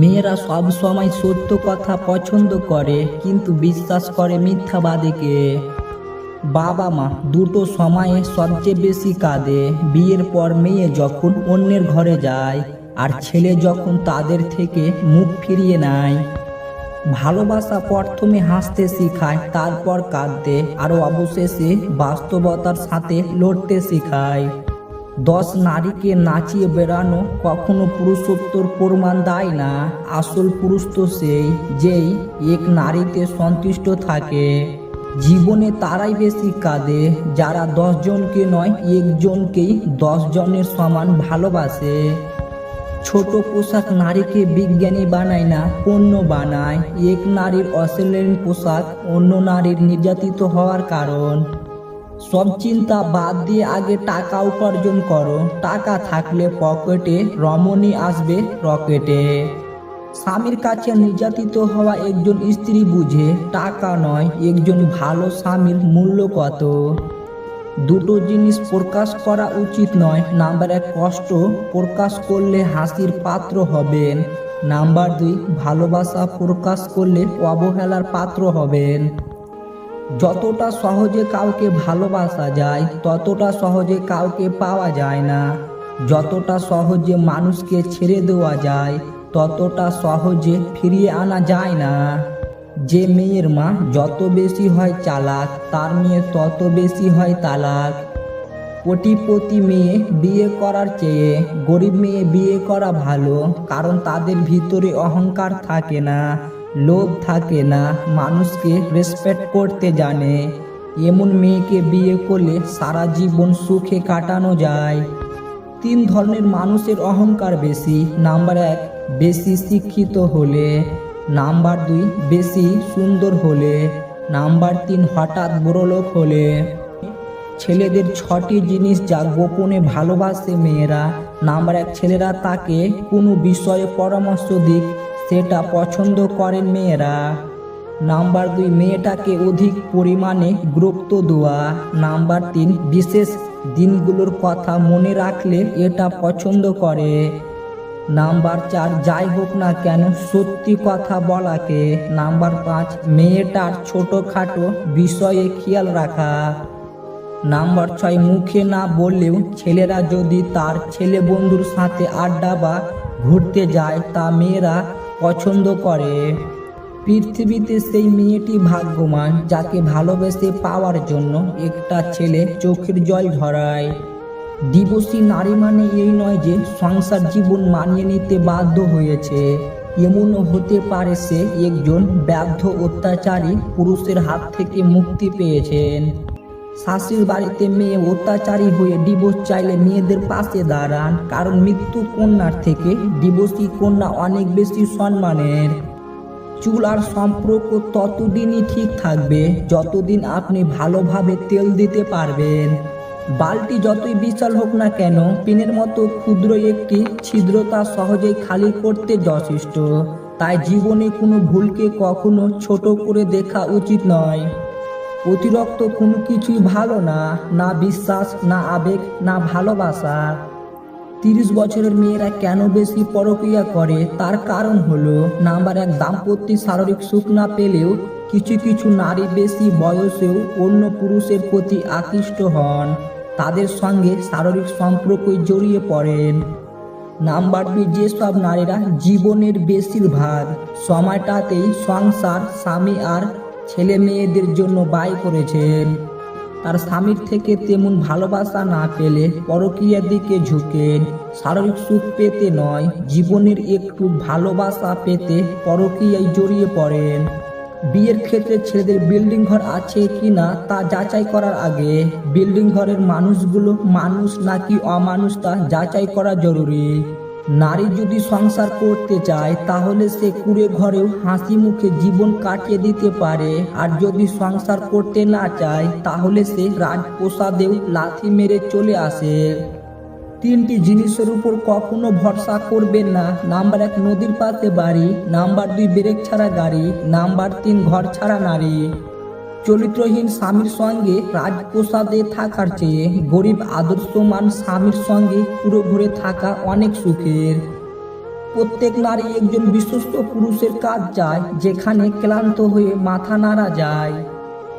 মেয়েরা সব সময় সত্য কথা পছন্দ করে, কিন্তু বিশ্বাস করে মিথ্যাবাদীকে। বাবা মা দুটো সময়ে সবচেয়ে বেশি কাঁদে, বিয়ের পর মেয়ে যখন অন্যের ঘরে যায়, আর ছেলে যখন তাদের থেকে মুখ ফিরিয়ে নেয়। ভালোবাসা প্রথমে হাসতে শেখায়, তারপর কাঁদতে, আর অবশেষে বাস্তবতার সাথে লড়তে শেখায়। দশ নারীকে নাচিয়ে বেড়ানো কখনো পুরুষত্বর প্রমাণ দেয় না। আসল পুরুষ তো সেই, যেই এক নারীতে সন্তুষ্ট থাকে। জীবনে তারাই বেশি কাঁদে, যারা দশজনকে নয়, একজনকেই জনের সমান ভালোবাসে। ছোট পোশাক নারীকে বিজ্ঞানী বানায় না, পণ্য বানায়। এক নারীর অশ্লীল পোশাক অন্য নারীর নির্যাতিত হওয়ার কারণ। সব চিন্তা বাদ দিয়ে আগে টাকা উপার্জন করো। টাকা থাকলে পকেটে রমণী আসবে রকেটে। স্বামীর কাছে নির্যাতিত হওয়া একজন স্ত্রী বুঝে, টাকা নয়, একজন ভালো স্বামীর মূল্য কত? দুটো জিনিস প্রকাশ করা উচিত নয়। নাম্বার এক, কষ্ট প্রকাশ করলে হাসির পাত্র হবেন। নাম্বার দুই, ভালোবাসা প্রকাশ করলে অবহেলার পাত্র হবেন। যতটা সহজে কাউকে ভালোবাসা যায়, ততটা সহজে কাউকে পাওয়া যায় না। যতটা সহজে মানুষকে ছেড়ে দেওয়া যায়, ততটা সহজে ফিরিয়ে আনা যায় না। যে মেয়ের মা যত বেশি হয় চালাক, তার মেয়ে তত বেশি হয় তালাক। কোটিপতি মেয়ে বিয়ে করার চেয়ে গরিব মেয়ে বিয়ে করা ভালো, কারণ তাদের ভিতরে অহংকার থাকে না। লোভ থাকে না, মানুষকে রেসপেক্ট করতে জানে। এমন মেয়েকে বিয়ে করলে সারা জীবন সুখে কাটানো যায়। তিন ধরনের মানুষের অহংকার বেশি। নাম্বার এক, বেশি শিক্ষিত হলে। নাম্বার দুই, বেশি সুন্দর হলে। নাম্বার তিন, হঠাৎ বড়লোক হলে। ছেলেদের ছটি জিনিস যা গোপনে ভালোবাসে মেয়েরা। নাম্বার এক, ছেলেরা তাকে কোনো বিষয়ে পরামর্শ দিক। সেটা পছন্দ করেন মেয়েরা। নাম্বার দুই, মেয়েটাকে অধিক পরিমাণে গুরুত্ব দেওয়া। নাম্বার তিন, বিশেষ দিনগুলোর কথা মনে রাখলে এটা পছন্দ করে। নাম্বার চার, যাই হোক না কেন, সত্যি কথা বলাকে। নাম্বার পাঁচ, মেয়েটার ছোটোখাটো বিষয়ে খেয়াল রাখা। নাম্বার ছয়, মুখে না বললেও ছেলেরা যদি তার ছেলে বন্ধুর সাথে আড্ডা বা ঘুরতে যায়, তা মেয়েরা পছন্দ করে। পৃথিবীতে সেই মেয়েটি ভাগ্যমান যাকে ভালোবেসে পাওয়ার জন্য একটা ছেলে চোখের জল ঝরায় দিবসী নারী মানে এই নয় যে সংসার জীবন মানিয়ে নিতে বাধ্য হয়েছে। এমনও হতে পারে সে একজন ব্যর্থ অত্যাচারী পুরুষের হাত থেকে মুক্তি পেয়েছেন। শাশুড়ির বাড়িতে মেয়ে অত্যাচারী হয়ে ডিভোর্স চাইলে মেয়েদের পাশে দাঁড়ান। কারণ মৃত্যু কন্যার থেকে ডিভোর্সি কন্যা অনেক বেশি সম্মানের। চুল আর সম্পর্ক ততদিনই ঠিক থাকবে, যতদিন আপনি ভালোভাবে তেল দিতে পারবেন। বালতি যতই বিশাল হোক না কেন, পিনের মতো ক্ষুদ্র একটি ছিদ্রতা সহজেই খালি করতে যথেষ্ট। তাই জীবনে কোনো ভুলকে কখনো ছোট করে দেখা উচিত নয়। অতিরিক্ত কোনো কিছুই ভালো না না বিশ্বাস, না আবেগ, না ভালোবাসা। তিরিশ বছরের মেয়েরা কেন বেশি পরক্রিয়া করে? তার কারণ হলো, নাম্বার এক দাম্পত্য শারীরিক সুখ না পেলেও কিছু কিছু নারী বেশি বয়সেও অন্য পুরুষের প্রতি আকৃষ্ট হন। তাদের সঙ্গে শারীরিক সম্পর্ক জড়িয়ে পড়েন। নাম্বার দুই, যেসব নারীরা জীবনের বেশিরভাগ সময়টাতেই সংসার, স্বামী আর ছেলে মেয়েদের জন্য ব্যয় করেছেন। তার স্বামীর থেকে তেমন ভালোবাসা না পেলে পরকীয়ার দিকে ঝুঁকেন। শারীরিক সুখ পেতে নয়, জীবনের একটু ভালোবাসা পেতে পরকীয়ায় জড়িয়ে পড়েন। বিয়ের ক্ষেত্রে ছেলেদের বিল্ডিং ঘর আছে কি না তা যাচাই করার আগে বিল্ডিং ঘরের মানুষগুলো মানুষ নাকি অমানুষ তা যাচাই করা জরুরি। নারী যদি সংসার করতে চায়, তাহলে সে কুড়ে ঘরেও হাসি মুখে জীবন কাটিয়ে দিতে পারে। আর যদি সংসার করতে না চায়, তাহলে সে রাজপ্রসাদেও লাথি মেরে চলে আসে। তিনটি জিনিসের উপর কখনো ভরসা করবেন না। নাম্বার এক, নদীর পাশে বাড়ি। নাম্বার দুই, ব্রেক ছাড়া গাড়ি। নাম্বার তিন, ঘর ছাড়া নারী। চরিত্রহীন স্বামীর সঙ্গে রাজপ্রসাদে থাকার চেয়ে গরিব আদর্শমান স্বামীর সঙ্গে পুরো ঘুরে থাকা অনেক সুখের। প্রত্যেক নারী একজন বিশ্বস্ত পুরুষের কাজ চায়, যেখানে ক্লান্ত হয়ে মাথা নাড়া যায়।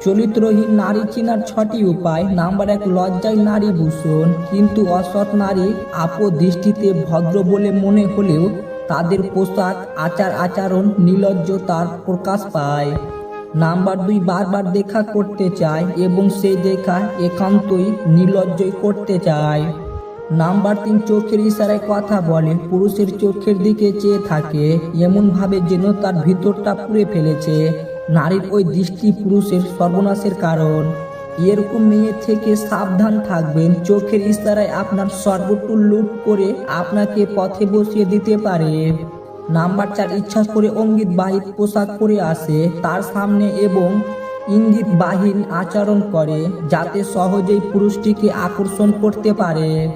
চরিত্রহীন নারী চেনার ছটি উপায়। নাম্বার এক, লজ্জায় নারী ভূষণ কিন্তু অসৎ নারী আপ দৃষ্টিতে ভদ্র বলে মনে হলেও তাদের পোশাক আচার আচরণ নিলজ্জতার প্রকাশ পায়। নাম্বার দুই বারবার দেখা করতে চায় এবং সেই দেখা একান্তই নির্লজ্জই করতে চায়। নাম্বার তিন চোখের ইশারায় কথা বলে, পুরুষের চোখের দিকে চেয়ে থাকে এমন ভাবে যেন তার ভিতরটা পুড়ে ফেলেছে। নারীর ওই দৃষ্টি পুরুষের সর্বনাশের কারণ। এরকম মেয়ে থেকে সাবধান থাকবেন, চোখের ইশারায় আপনার সর্বটু লুট করে আপনাকে পথে বসিয়ে দিতে পারে। নাম্বার চার ইচ্ছা করে অঙ্গিত বাহিত পোশাক পরে আসে, তার সামনে এবং ইঙ্গিত বাহীন আচরণ করে যাতে সহজেই পুরুষটিকে আকর্ষণ করতে পারে।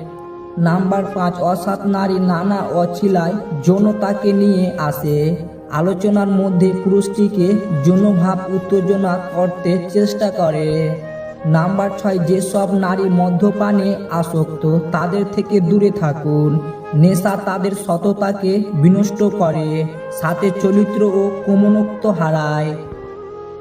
নাম্বার পাঁচ, অসাত নারী নানা অছিলায় যৌনতাকে নিয়ে আসে। আলোচনার মধ্যে পুরুষটিকে যৌনভাব উত্তেজনা করতে চেষ্টা করে। নাম্বার ছয়, যেসব নারী মদ্যপানে আসক্ত, তাদের থেকে দূরে থাকুন। নেশা তাদের সততাকে বিনষ্ট করে, সাথে চরিত্র ও কমনত্ব হারায়।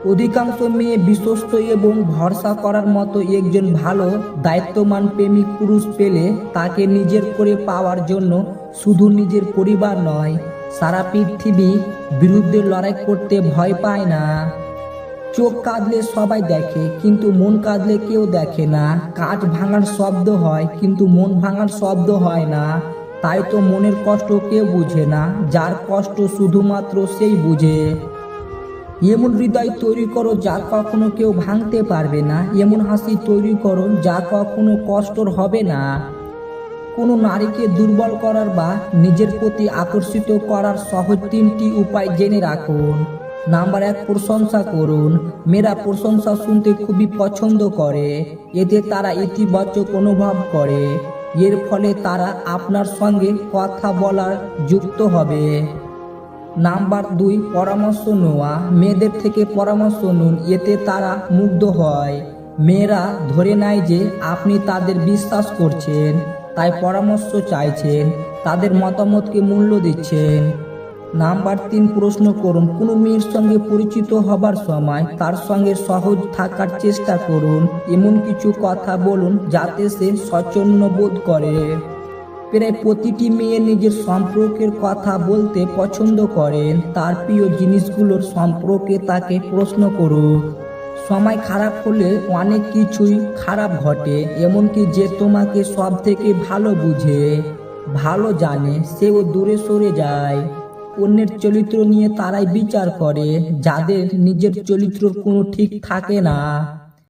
অধিকাংশ মেয়ে বিশ্বস্ত এবং ভরসা করার মতো একজন ভালো, দায়িত্বমান প্রেমিক পুরুষ পেলে তাকে নিজের করে পাওয়ার জন্য শুধু নিজের পরিবার নয়, সারা পৃথিবী বিরুদ্ধে লড়াই করতে ভয় পায় না। চোখ কাঁদলে সবাই দেখে, কিন্তু মন কাঁদলে কেউ দেখে না। কাঠ ভাঙার শব্দ হয়, কিন্তু মন ভাঙার শব্দ হয় না। তাই তো মনের কষ্ট কেউ বুঝে না, যার কষ্ট শুধুমাত্র সেই বুঝে। এমন হৃদয় তৈরি করো যা কখনো কেউ ভাঙতে পারবে না। এমন হাসি তৈরি করো যা কখনো কষ্টর হবে না। কোনো নারীকে দুর্বল করার বা নিজের প্রতি আকর্ষিত করার সহজ তিনটি উপায় জেনে রাখুন। নাম্বার এক, প্রশংসা করুন। মেয়েরা প্রশংসা শুনতে খুবই পছন্দ করে। এতে তারা ইতিবাচক অনুভব করে। এর ফলে তারা আপনার সঙ্গে কথা বলার যুক্ত হবে। নাম্বার দুই, পরামর্শ নেওয়া। মেয়েদের থেকে পরামর্শ নুন, এতে তারা মুগ্ধ হয়। মেয়েরা ধরে নেয় যে আপনি তাদের বিশ্বাস করছেন, তাই পরামর্শ চাইছেন, তাদের মতামতকে মূল্য দিচ্ছেন। নাম্বার তিন প্রশ্ন করুন, কোনো মেয়ের সঙ্গে পরিচিত হবার সময় তার সঙ্গে সহজ থাকার চেষ্টা করুন, এমন কিছু কথা বলুন যাতে সে স্বচ্ছন্ন বোধ করে। প্রায় প্রতিটি মেয়ে নিজের সম্পর্কের কথা বলতে পছন্দ করেন তার প্রিয় জিনিসগুলোর সম্পর্কে তাকে প্রশ্ন করুক। সময় খারাপ হলে অনেক কিছুই খারাপ ঘটে, এমনকি যে তোমাকে সব থেকে ভালো বুঝে, ভালো জানে, সেও দূরে সরে যায়। অন্যের চরিত্র নিয়ে তারাই বিচার করে যাদের নিজের চরিত্র কোনো ঠিক থাকে না।